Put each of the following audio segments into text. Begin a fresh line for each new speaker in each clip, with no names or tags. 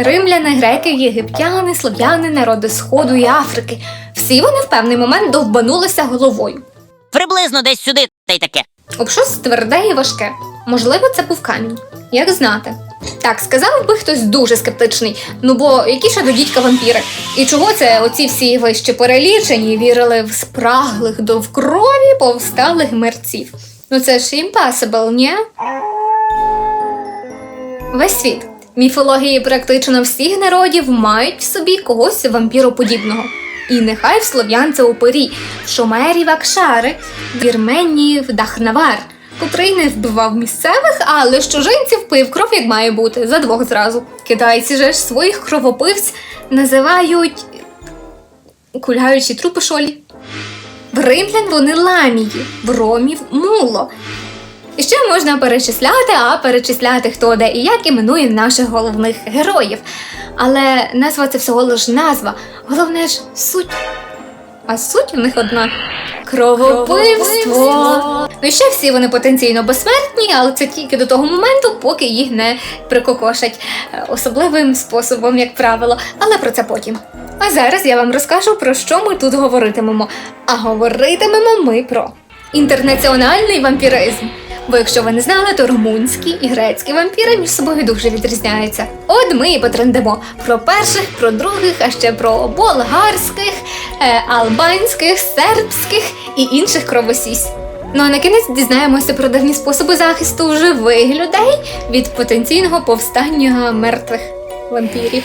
Римляни, греки, єгиптяни, слов'яни, народи Сходу і Африки. Всі вони в певний момент довбанулися головою.
Приблизно десь сюди та й таке.
Об щось тверде і важке. Можливо, це був камінь. Як знати. Так, сказав би хтось дуже скептичний. Ну бо які ще до дідька вампіри? І чого це оці всі вище перелічені вірили в спраглих до крові повсталих мерців? Ну це ж impossible, ні? Весь світ. Міфології практично всіх народів мають в собі когось вампіроподібного. І нехай в слов'ян це упирі, в Шумері Вакшари, в Вірменії в Дахнавар, котрий не вбивав місцевих, але з чужинців пив кров, як має бути, за двох зразу. Китайці же ж своїх кровопивць називають кульгаючі трупи шолі. В римлян вони ламії, в ромів муло. І ще можна перечисляти, а перечисляти хто де і як іменує наших головних героїв. Але назва це всього лиш назва. Головне ж суть. А суть у них одна кровопивство. Ну і ще всі вони потенційно безсмертні, але це тільки до того моменту, поки їх не прикокошать е, особливим способом, як правило. Але про це потім. А зараз я вам розкажу, про що ми тут говоритимемо. А говоритимемо ми про інтернаціональний вампіризм. Бо якщо ви не знали, то румунські і грецькі вампіри між собою дуже відрізняються. От ми і потрендемо про перших, про других, а ще про болгарських, е, албанських, сербських і інших кровосісь. Ну а на кінець дізнаємося про давні способи захисту живих людей від потенційного повстання мертвих вампірів.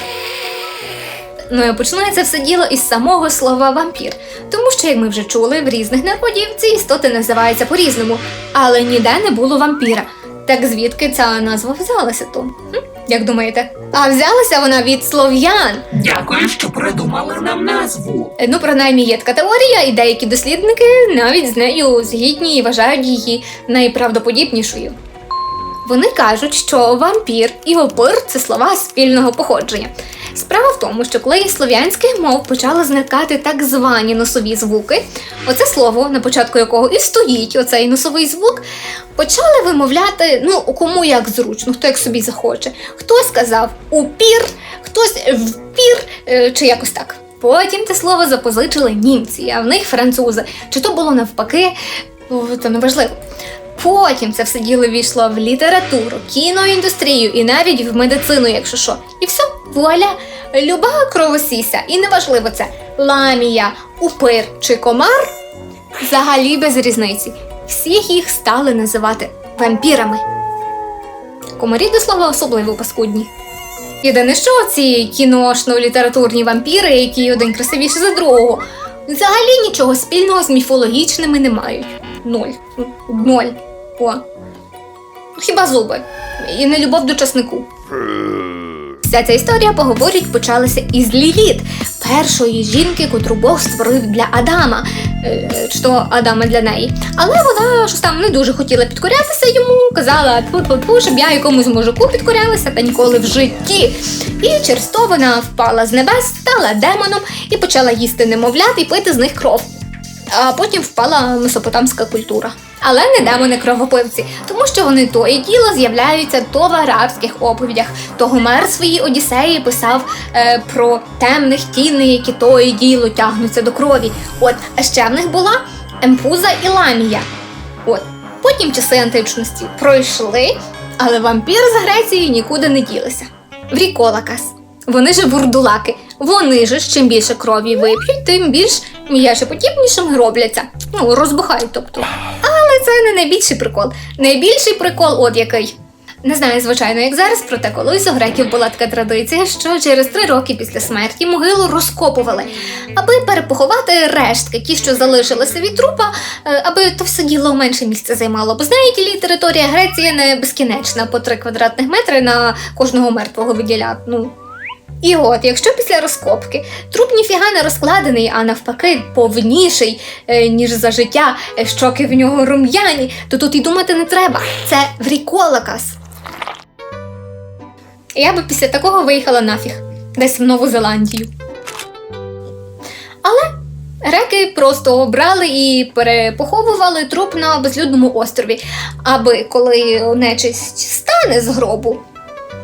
Ну і починається все діло із самого слова вампір, тому що, як ми вже чули, в різних народів ці істоти називаються по-різному, але ніде не було вампіра. Так звідки ця назва взялася то? Хм? Як думаєте? А взялася вона від слов'ян.
Дякую, що придумали нам назву.
Е, Ну, принаймні, є така теорія, і деякі дослідники навіть з нею згідні і вважають її найправдоподібнішою. Вони кажуть, що вампір і опир це слова спільного походження. Справа в тому, що коли із слов'янських мов почали зникати так звані носові звуки, оце слово, на початку якого і стоїть оцей носовий звук, почали вимовляти ну кому як зручно, хто як собі захоче. Хтось сказав упір, хтось впір е, чи якось так. Потім це слово запозичили німці, а в них французи. Чи то було навпаки, то неважливо. Потім це все діло війшло в літературу, кіноіндустрію і навіть в медицину, якщо що. І все, вуаля, люба кровосіся, і неважливо це ламія, упир чи комар, взагалі без різниці. Всіх їх стали називати вампірами. Комарі до слова особливо паскудні. Єдине, що ці кіношно-літературні вампіри, які один красивіший за другого, взагалі нічого спільного з міфологічними не мають. Ноль. Ноль. О. Хіба зуби. І не любов до часнику. Вся ця історія, поговорять, почалася із Ліліт, першої жінки, котру Бог створив для Адама, Е, то Адама для неї. Але вона щось там не дуже хотіла підкорятися йому, казала тьфу-тьфу-тьфу, щоб я якомусь мужику підкорялася та ніколи в житті. І через то вона впала з небес, стала демоном і почала їсти немовлят і пити з них кров. А потім впала месопотамська культура. Але не демони кровопивці, тому що вони то і діло з'являються то в арабських оповідях, то Гомер свої Одіссеї писав е, про темних тіней, які то і діло тягнуться до крові. От, а ще в них була емпуза і ламія. От, потім часи античності пройшли, але вампір з Греції нікуди не ділися. Вріколакас. Вони же бурдулаки. Вони же чим більше крові вип'ють, тим більш м'яшеподібнішими робляться. Ну, розбухають, тобто. Але це не найбільший прикол. Найбільший прикол от який. Не знаю, звичайно, як зараз, проте колись у греків була така традиція, що через три роки після смерті могилу розкопували, аби перепоховати рештки, ті, що залишилися від трупа, е, аби то все діло менше місця займало. Бо знаєте лі, територія Греції не безкінечна, по три квадратних метри на кожного мертвого виділять. Ну, і от, якщо після розкопки труп ніфіга не розкладений, а навпаки повніший, е, ніж за життя, е, щоки в нього рум'яні, то тут і думати не треба. Це вріколакас. Я би після такого виїхала нафіг, десь в Нову Зеландію. Але греки просто брали і перепоховували труп на безлюдному острові, аби коли нечисть стане з гробу,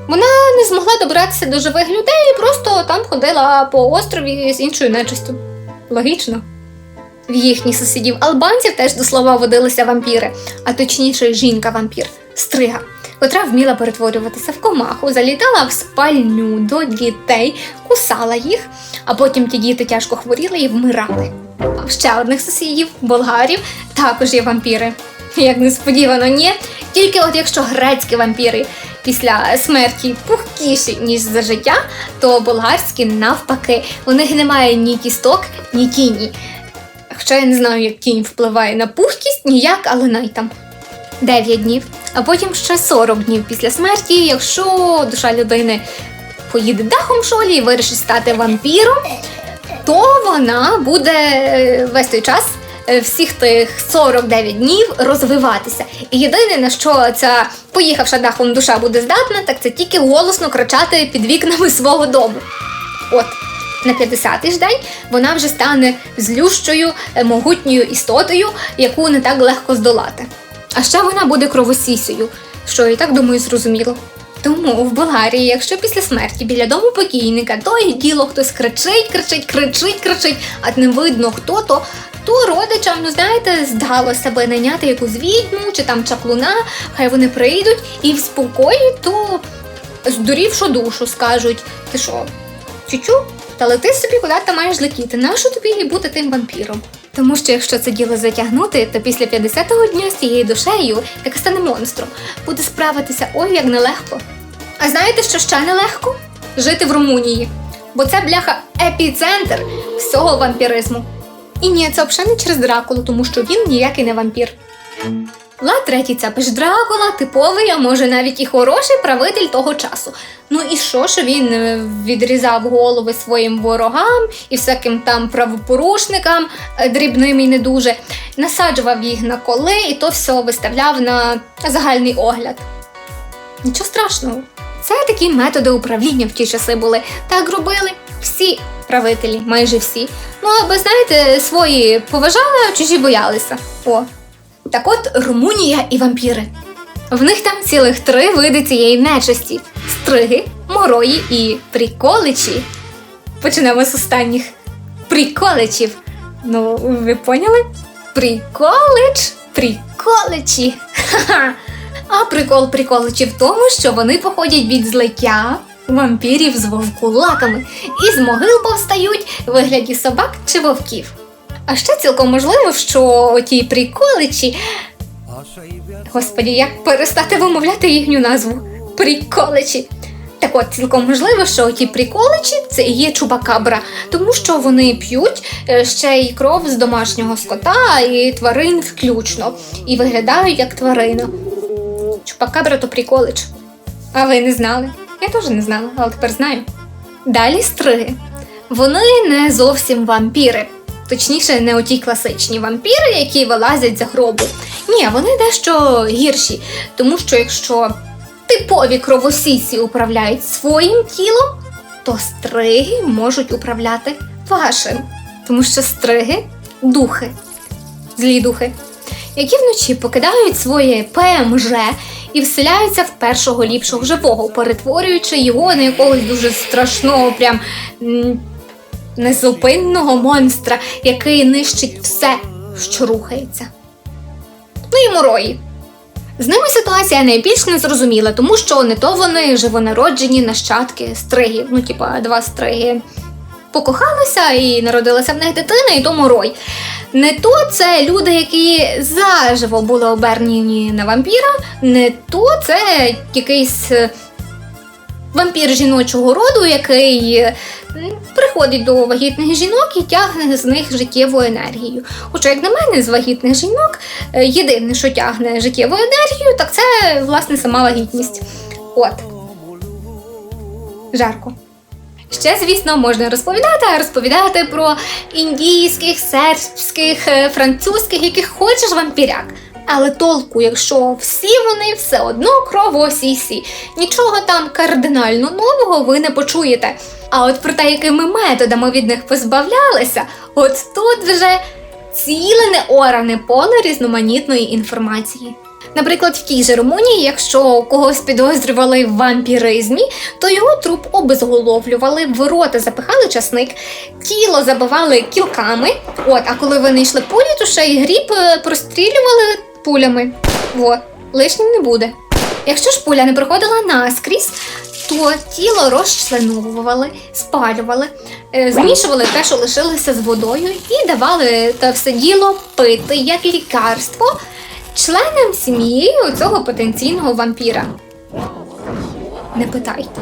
Вона не змогла добратися до живих людей і просто там ходила по острові з іншою нечистю. Логічно. В їхніх сусідів албанців теж до слова водилися вампіри, а точніше жінка-вампір стрига, котра вміла перетворюватися в комаху, залітала в спальню до дітей, кусала їх, а потім ті діти тяжко хворіли і вмирали. А в ще одних сусідів, болгарів, також є вампіри. Як несподівано, ні. Тільки от якщо грецькі вампіри після смерті пухкіші, ніж за життя, то болгарські навпаки, у них немає ні кісток, ні тіні. Хоча я не знаю, як тінь впливає на пухкість, ніяк, але най там. 9 днів, а потім ще 40 днів після смерті, якщо душа людини поїде дахом шолі і вирішить стати вампіром, то вона буде е, весь той час. Е, Всіх тих 49 днів розвиватися. І єдине на що ця поїхавша дахом душа буде здатна, так це тільки голосно кричати під вікнами свого дому. От на 50-й ж день вона вже стане злющою, е, могутньою істотою, яку не так легко здолати. А ще вона буде кровосісею, що і так думаю зрозуміло. Тому в Болгарії, якщо після смерті біля дому покійника то і діло хтось кричить, кричить, кричить, кричить, а не видно хто то, то родичам, ну знаєте, здалося би найняти якусь відьму чи там чаклуна, хай вони прийдуть і в спокої, то здурівшу душу скажуть: ти що, чучу? Та лети собі, куди ти маєш летіти. Нащо тобі і бути тим вампіром? Тому що якщо це діло затягнути, то після 50-го дня з цією душею, яка стане монстром, буде справитися ой як нелегко. А знаєте, що ще нелегко? Жити в Румунії. Бо це бляха епіцентр всього вампіризму. І ні, це взагалі не через Дракулу, тому що він ніякий не вампір. Влад третій цапиш Дракула, типовий, а може навіть і хороший правитель того часу. Ну і що, що він е, відрізав голови своїм ворогам і всяким там правопорушникам, е, дрібним і не дуже, насаджував їх на коли і то все виставляв на загальний огляд. Нічого страшного. Це такі методи управління в ті часи були. Так робили всі правителі, майже всі. Ну, аби, знаєте, свої поважали, а чужі боялися. О. Так от Румунія і вампіри. В них там цілих три види цієї нечисті: стриги, морої і приколичі. Почнемо з останніх приколичів. Ну, ви поняли? Приколич, приколичі. Ха-ха. А прикол приколичі в тому, що вони походять від злиття вампірів з вовкулаками і з могил повстають в вигляді собак чи вовків. А ще цілком можливо, що ті приколичі. Господі, як перестати вимовляти їхню назву? Приколичі. Так от, цілком можливо, що ті приколичі це і є чубакабра, тому що вони п'ють е, ще й кров з домашнього скота і тварин включно, і виглядають як тварина. Чупакабра то приколич. А ви не знали? Я теж не знала, але тепер знаю. Далі стриги. Вони не зовсім вампіри. Точніше, не оті класичні вампіри, які вилазять за гробу. Ні, вони дещо гірші, тому що якщо типові кровосісі управляють своїм тілом, то стриги можуть управляти вашим. Тому що стриги духи, злі духи, які вночі покидають своє ПМЖ і вселяються в першого ліпшого живого, перетворюючи його на якогось дуже страшного, прям незупинного монстра, який нищить все, що рухається. Ну і морої. З ними ситуація найбільш незрозуміла, тому що не то вони живонароджені нащадки стригів, ну типа два стриги. Покохалися і народилася в них дитина, і то морой. Не то це люди, які заживо були обернені на вампіра, не то це якийсь е, вампір жіночого роду, який е, приходить до вагітних жінок і тягне з них життєву енергію. Хоча, як на мене, з вагітних жінок е, єдине, що тягне життєву енергію, так це власне сама вагітність. От. Жарко. Ще, звісно, можна розповідати, розповідати про індійських, сербських, е, французьких, яких хочеш вампіряк. Але толку, якщо всі вони все одно кровосісі, нічого там кардинально нового ви не почуєте. А от про те, якими методами від них позбавлялися, от тут вже ціле неоране поле різноманітної інформації. Наприклад, в тій же Румунії, якщо когось підозрювали в вампіризмі, то його труп обезголовлювали, в рота запихали часник, тіло забивали кілками. От, а коли вони йшли пулі, то ще й гріб е, прострілювали пулями. От, лишнім не буде. Якщо ж пуля не проходила наскрізь, то тіло розчленовували, спалювали, е, змішували те, що лишилося з водою, і давали те все діло пити як лікарство членам сім'ї цього потенційного вампіра. Не питайте.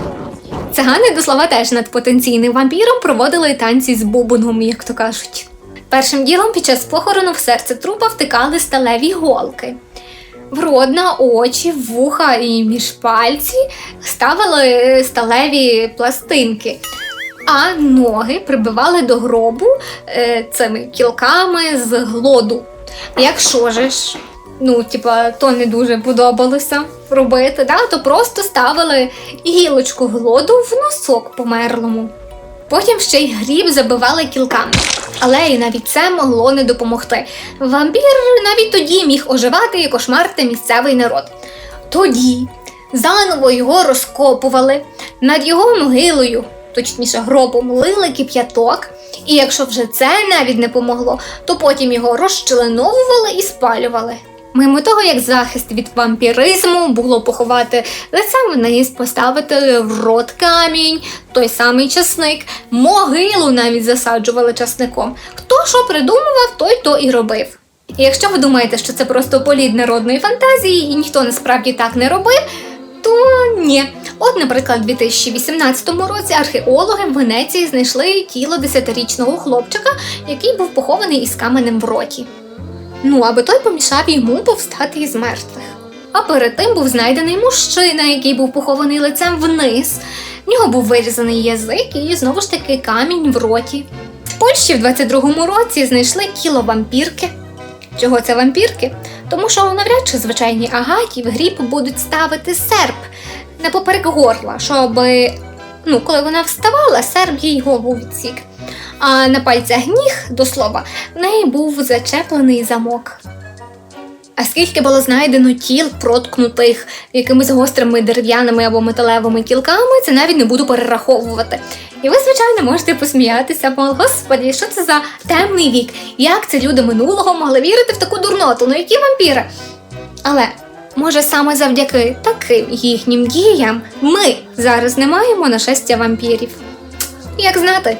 Цигани до слова теж над потенційним вампіром проводили танці з бубоном, як то кажуть. Першим ділом під час похорону в серце трупа втикали сталеві голки. В рот, очі, вуха і між пальці ставили сталеві пластинки, а ноги прибивали до гробу е, цими кілками з глоду. Якщо ж, ну, типа, то не дуже подобалося робити, да, то просто ставили гілочку глоду в носок померлому. Потім ще й гріб забивали кілками. Але і навіть це могло не допомогти. Вампір навіть тоді міг оживати і кошмарити місцевий народ. Тоді заново його розкопували над його могилою, точніше гробом, лили кип'яток. І якщо вже це навіть не помогло, то потім його розчленовували і спалювали. Мимо того, як захист від вампіризму було поховати лицем вниз, поставити в рот камінь, той самий часник, могилу навіть засаджували часником. Хто що придумував, той то і робив. Якщо ви думаєте, що це просто політ народної фантазії і ніхто насправді так не робив, то ні. От, наприклад, у 2018 році археологи в Венеції знайшли тіло 10-річного хлопчика, який був похований із каменем в роті. Ну, аби той помішав йому повстати із мертвих. А перед тим був знайдений мужчина, який був похований лицем вниз. В нього був вирізаний язик і знову ж таки камінь в роті. В Польщі в 22-му році знайшли тіло вампірки. Чого це вампірки? Тому що навряд чи звичайні агаті в гріб будуть ставити серп на поперек горла, щоб ну, коли вона вставала, серп їй голову відсік. А на пальцях ніг, до слова, в неї був зачеплений замок. А скільки було знайдено тіл, проткнутих якимись гострими дерев'яними або металевими кілками, це навіть не буду перераховувати. І ви, звичайно, можете посміятися, мол, господі, що це за темний вік? Як це люди минулого могли вірити в таку дурноту? Ну які вампіри? Але може саме завдяки таким їхнім діям ми зараз не маємо нашестя вампірів. Як знати?